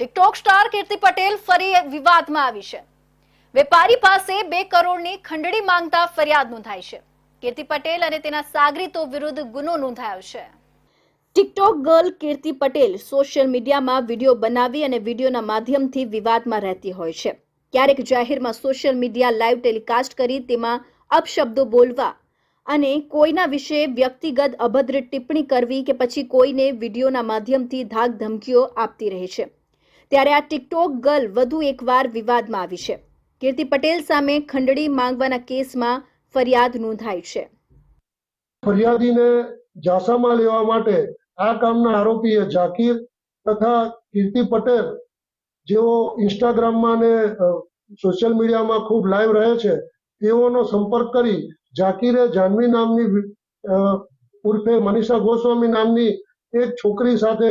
TikTok star કીર્તિ પટેલ ફરી વિવાદમાં આવી છે. વેપારી પાસે બે કરોડની ખંડણી માંગતા ફરિયાદ નોંધાઈ છે. કીર્તિ પટેલ અને તેના સાગરીતો વિરુદ્ધ ગુનો નોંધાયો છે. TikTok girl Kirti Patel social મીડિયામાં વીડિયો બનાવી અને વિડીયોના માધ્યમથી વિવાદમાં રહેતી હોય છે. ક્યારેક જાહેરમાં સોશિયલ મીડિયા લાઈવ ટેલિકાસ્ટ કરી તેમાં અપશબ્દો બોલવા અને કોઈના વિશે વ્યક્તિગત અભદ્ર ટિપ્પણી કરવી કે પછી કોઈને વિડીયોના માધ્યમથી ધાક ધમકીઓ આપતી રહે છે. ત્યારે આ ટિકટોક ગર્લ વધુ એકવાર વિવાદમાં આવી છે. કીર્તિ પટેલ સામે ખંડણી માંગવાના કેસમાં ફરિયાદ નોંધાઈ છે. ફરિયાદીને ઝાંસામાં લેવા માટે આ કામના આરોપીએ ઝાકીર તથા કીર્તિ પટેલ, જેઓ ઇન્સ્ટાગ્રામમાં ને સોશિયલ મીડિયામાં ખૂબ લાઈવ રહે છે, તેઓનો સંપર્ક કરી ઝાકીરે જાનવી નામની ઉર્ફે મનીષા ગોસ્વામી નામની એક છોકરી સાથે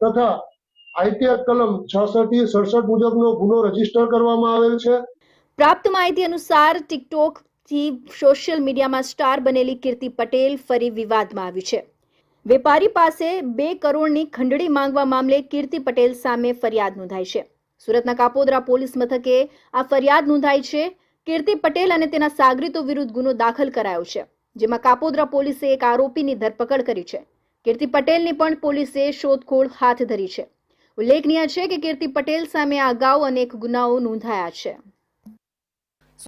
તથા આઈટી કલમ છાસઠ સડસઠ મુજબનો ગુનો રજિસ્ટર કરવામાં આવેલ છે. પ્રાપ્ત માહિતી અનુસાર ટિકટોકથી સોશિયલ મીડિયામાં સ્ટાર બનેલી કીર્તિ પટેલ ફરી વિવાદમાં આવી છે. વેપારી પાસે બે કરોડની ખંડણી માંગવા મામલે કીર્તિ પટેલ સામે ફરિયાદ નોંધાઈ છે. સુરતના કાપોદ્રા પોલીસ મથકે આ ફરિયાદ નોંધાઈ છે. કીર્તિ પટેલ અને તેના સાગરીતો વિરુદ્ધ ગુનો દાખલ કરાયો છે, જેમાં કાપોદ્રા પોલીસે એક આરોપીની ધરપકડ કરી છે. કીર્તિ પટેલની પણ પોલીસે શોધખોળ હાથ ધરી છે. ઉલ્લેખનીય છે કે કીર્તિ પટેલ સામે આ અગાઉ અનેક ગુનાઓ નોંધાયા છે.